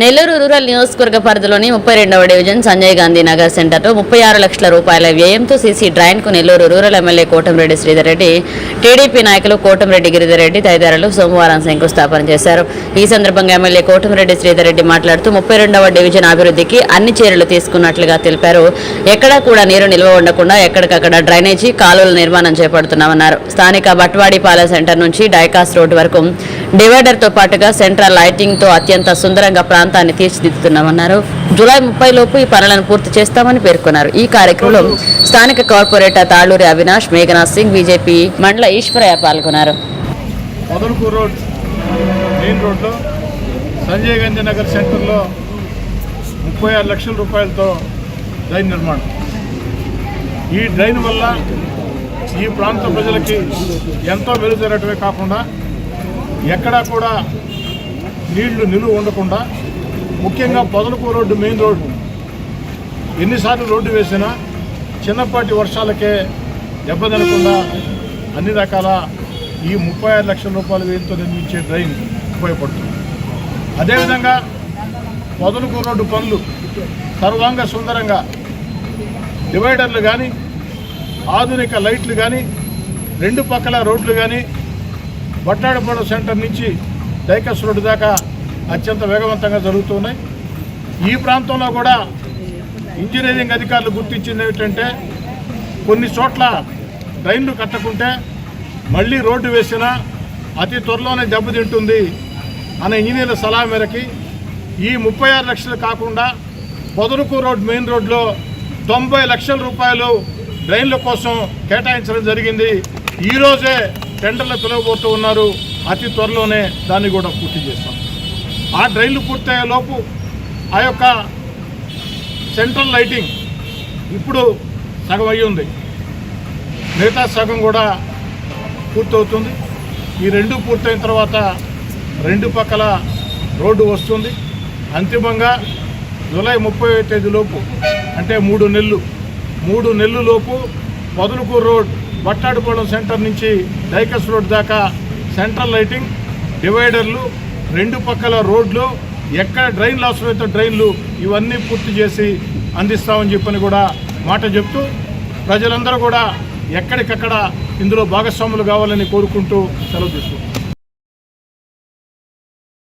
Nellore rural నియోజకవర్గ పరిధిలోని ముప్పై రెండవ డివిజన్ సంజయ్ గాంధీ నగర్ సెంటర్లో ముప్పై ఆరు లక్షల రూపాయల వ్యయంతో CC డ్రైన్కు Nellore rural MLA Kotamreddy Sridhar Reddy TDP నాయకులు కోటంరెడ్డి గిరిధర్ రెడ్డి తదితరులు సోమవారం శంకుస్థాపన చేశారు. ఈ సందర్భంగా ఎమ్మెల్యే కోటంరెడ్డి శ్రీధర్ రెడ్డి మాట్లాడుతూ ముప్పై రెండవ డివిజన్ అభివృద్ధికి అన్ని చర్యలు తీసుకున్నట్లుగా తెలిపారు. ఎక్కడా కూడా నీరు నిల్వ ఉండకుండా ఎక్కడికక్కడ డ్రైనేజీ కాలువల నిర్మాణం చేపడుతున్నామన్నారు. స్థానిక బట్వాడిపాలె సెంటర్ నుంచి డైకాస్ రోడ్డు వరకు డివైడర్తో పాటుగా సెంట్రల్ లైటింగ్తో అత్యంత సుందరంగా ప్రాంతాన్ని తీర్చిదిద్దుతున్నామన్నారు. జూలై ముప్పై లోపు ఈ పనులను పూర్తి చేస్తామని పేర్కొన్నారు. ఈ కార్యక్రమంలో స్థానిక కార్పొరేటర్ తాళూరి అవినాష్ మేఘనాథ్ సింగ్ బీజేపీ మండల ఈశ్వరయ్య పాల్గొన్నారు. రోడ్ సంజయ్ గాంధీ నగర్ సెంటర్లో ముప్పై ఆరు లక్షల రూపాయలతో డ్రైన్ నిర్మాణం. ఈ డ్రైన్ వల్ల ఈ ప్రాంత ప్రజలకి ఎంతో మెరుగు కాకుండా ఎక్కడా కూడా నీళ్ళు నిలువ ఉండకుండా ముఖ్యంగా పొదలకూ రోడ్డు మెయిన్ రోడ్డు. ఎన్నిసార్లు రోడ్డు వేసినా చిన్నపాటి వర్షాలకే దెబ్బతినకుండా అన్ని రకాల ఈ ముప్పై ఆరు లక్షల రూపాయల వ్యయంతో నిర్మించే డ్రైన్ ఉపయోగపడుతుంది. అదేవిధంగా పొదలకూరు రోడ్డు పనులు సర్వాంగ సుందరంగా డివైడర్లు కానీ ఆధునిక లైట్లు కానీ రెండు పక్కల రోడ్లు కానీ బట్టాడపాడు సెంటర్ నుంచి డైకస్ రోడ్డు దాకా అత్యంత వేగవంతంగా జరుగుతున్నాయి ఈ ప్రాంతంలో కూడా ఇంజనీరింగ్ అధికారులు గుర్తించింది ఏమిటంటే కొన్ని చోట్ల డ్రైన్లు కట్టకుంటే మళ్ళీ రోడ్డు వేసినా అతి త్వరలోనే దెబ్బతింటుంది అనే ఇంజనీర్ల సలహా మేరకి ఈ ముప్పై ఆరు లక్షలు కాకుండా పొదరుకు రోడ్ మెయిన్ రోడ్లో తొంభై లక్షల రూపాయలు డ్రైన్ల కోసం కేటాయించడం జరిగింది. ఈరోజే టెండర్లు పిలవబోతూ ఉన్నారు. అతి త్వరలోనే దాన్ని కూడా పూర్తి చేస్తాం. ఆ డ్రైన్లు పూర్తయ్యే లోపు ఆ యొక్క సెంట్రల్ లైటింగ్ ఇప్పుడు సగం అయ్యి ఉంది. మిగతా సగం కూడా పూర్తవుతుంది. ఈ రెండు పూర్తయిన తర్వాత రెండు పక్కల రోడ్డు వస్తుంది. అంతిమంగా జూలై ముప్పై తేదీలోపు అంటే మూడు నెలలు మూడు నెలలు లోపు పొదలుకూరు రోడ్ బట్టాడుకోవడం సెంటర్ నుంచి డైకస్ రోడ్ దాకా సెంట్రల్ లైటింగ్ డివైడర్లు రెండు పక్కల రోడ్లు ఎక్కడ డ్రైన్లు అవసరమైతే డ్రైన్లు ఇవన్నీ పూర్తి చేసి అందిస్తామని చెప్పని కూడా మాట చెప్తూ ప్రజలందరూ కూడా ఎక్కడికక్కడ ఇందులో భాగస్వాములు కావాలని కోరుకుంటూ సెలవు తీసుకుంటాం